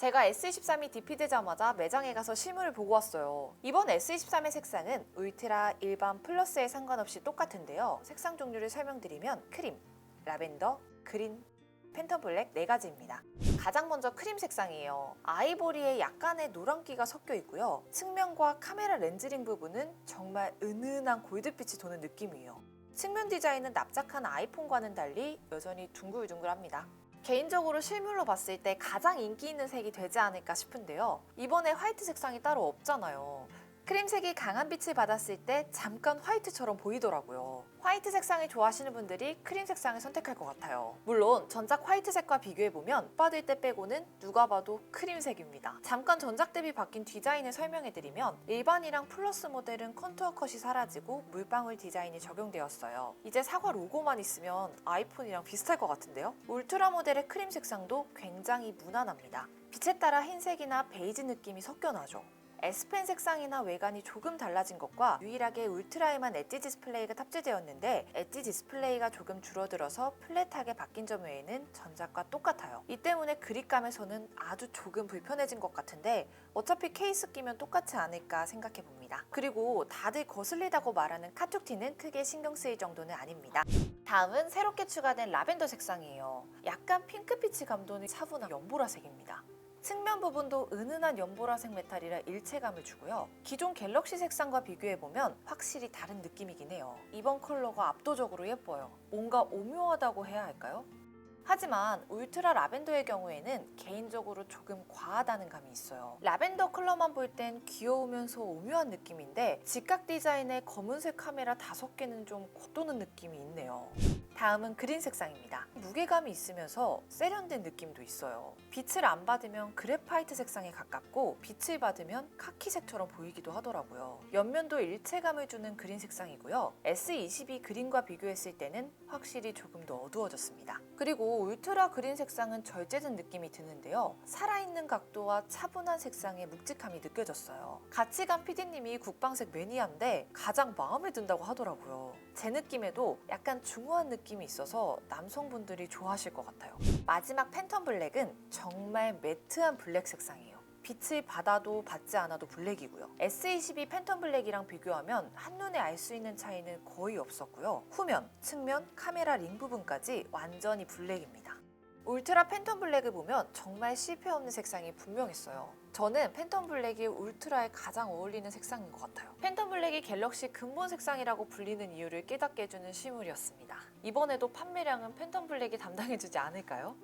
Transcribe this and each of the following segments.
제가 S23이 디피되자마자 매장에 가서 실물을 보고 왔어요. 이번 S23의 색상은 울트라, 일반, 플러스에 상관없이 똑같은데요. 색상 종류를 설명드리면 크림, 라벤더, 그린, 팬텀 블랙 네 가지입니다. 가장 먼저 크림 색상이에요. 아이보리에 약간의 노란기가 섞여 있고요. 측면과 카메라 렌즈링 부분은 정말 은은한 골드빛이 도는 느낌이에요. 측면 디자인은 납작한 아이폰과는 달리 여전히 둥글둥글합니다. 개인적으로 실물로 봤을 때 가장 인기 있는 색이 되지 않을까 싶은데요. 이번에 화이트 색상이 따로 없잖아요. 크림색이 강한 빛을 받았을 때 잠깐 화이트처럼 보이더라고요. 화이트 색상을 좋아하시는 분들이 크림 색상을 선택할 것 같아요. 물론 전작 화이트색과 비교해보면 빠질 때 빼고는 누가 봐도 크림색입니다. 잠깐 전작 대비 바뀐 디자인을 설명해드리면 일반이랑 플러스 모델은 컨투어 컷이 사라지고 물방울 디자인이 적용되었어요. 이제 사과 로고만 있으면 아이폰이랑 비슷할 것 같은데요? 울트라 모델의 크림 색상도 굉장히 무난합니다. 빛에 따라 흰색이나 베이지 느낌이 섞여나죠. S펜 색상이나 외관이 조금 달라진 것과 유일하게 울트라에만 엣지 디스플레이가 탑재되었는데 엣지 디스플레이가 조금 줄어들어서 플랫하게 바뀐 점 외에는 전작과 똑같아요. 이 때문에 그립감에서는 아주 조금 불편해진 것 같은데 어차피 케이스 끼면 똑같지 않을까 생각해 봅니다. 그리고 다들 거슬리다고 말하는 카툭티는 크게 신경 쓰일 정도는 아닙니다. 다음은 새롭게 추가된 라벤더 색상이에요. 약간 핑크빛이 감도는 차분한 연보라색입니다. 측면 부분도 은은한 연보라색 메탈이라 일체감을 주고요. 기존 갤럭시 색상과 비교해보면 확실히 다른 느낌이긴 해요. 이번 컬러가 압도적으로 예뻐요. 뭔가 오묘하다고 해야 할까요? 하지만 울트라 라벤더의 경우에는 개인적으로 조금 과하다는 감이 있어요. 라벤더 컬러만 볼 땐 귀여우면서 오묘한 느낌인데 직각 디자인의 검은색 카메라 다섯 개는 좀 겉도는 느낌이 있네요. 다음은 그린 색상입니다. 무게감이 있으면서 세련된 느낌도 있어요. 빛을 안 받으면 그래파이트 색상에 가깝고 빛을 받으면 카키색처럼 보이기도 하더라고요. 옆면도 일체감을 주는 그린 색상이고요. S22 그린과 비교했을 때는 확실히 조금 더 어두워졌습니다. 그리고 울트라 그린 색상은 절제된 느낌이 드는데요. 살아있는 각도와 차분한 색상의 묵직함이 느껴졌어요. 같이 간 PD님이 국방색 매니아인데 가장 마음에 든다고 하더라고요. 제 느낌에도 약간 중후한 느낌 이 있어서 남성분들이 좋아하실 것 같아요. 마지막 팬텀 블랙은 정말 매트한 블랙 색상이에요. 빛을 받아도 받지 않아도 블랙이고요. S22 팬텀 블랙이랑 비교하면 한눈에 알 수 있는 차이는 거의 없었고요. 후면, 측면, 카메라 링 부분까지 완전히 블랙입니다. 울트라 팬텀 블랙을 보면 정말 실패 없는 색상이 분명했어요. 저는 팬텀 블랙이 울트라에 가장 어울리는 색상인 것 같아요. 팬텀 블랙이 갤럭시 근본 색상이라고 불리는 이유를 깨닫게 해주는 실물이었습니다. 이번에도 판매량은 팬텀 블랙이 담당해주지 않을까요?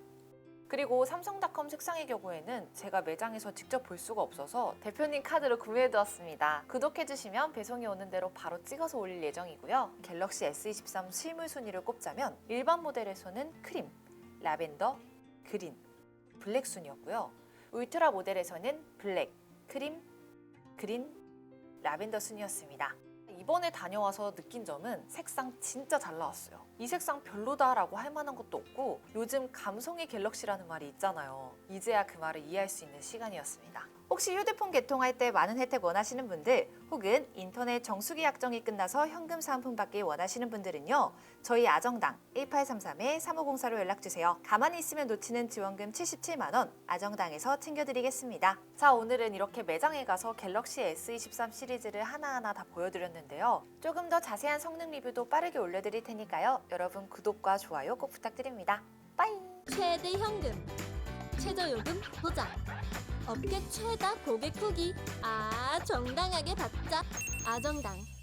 그리고 삼성닷컴 색상의 경우에는 제가 매장에서 직접 볼 수가 없어서 대표님 카드로 구매해두었습니다. 구독해주시면 배송이 오는 대로 바로 찍어서 올릴 예정이고요. 갤럭시 S23 실물 순위를 꼽자면 일반 모델에서는 크림, 라벤더, 그린, 블랙 순이었고요. 울트라 모델에서는 블랙, 크림, 그린, 라벤더 순이었습니다. 이번에 다녀와서 느낀 점은 색상 진짜 잘 나왔어요. 이 색상 별로다라고 할 만한 것도 없고 요즘 감성의 갤럭시라는 말이 있잖아요. 이제야 그 말을 이해할 수 있는 시간이었습니다. 혹시 휴대폰 개통할 때 많은 혜택 원하시는 분들 혹은 인터넷 정수기 약정이 끝나서 현금 사은품 받기 원하시는 분들은요. 저희 아정당 1833-3504로 연락주세요. 가만히 있으면 놓치는 지원금 77만 원 아정당에서 챙겨드리겠습니다. 자 오늘은 이렇게 매장에 가서 갤럭시 S23 시리즈를 하나하나 다 보여드렸는데요. 조금 더 자세한 성능 리뷰도 빠르게 올려드릴 테니까요. 여러분 구독과 좋아요 꼭 부탁드립니다. 빠이! 최대 현금, 최저 요금 보장, 업계 최다 고객 후기, 아 정당하게 받자, 아정당.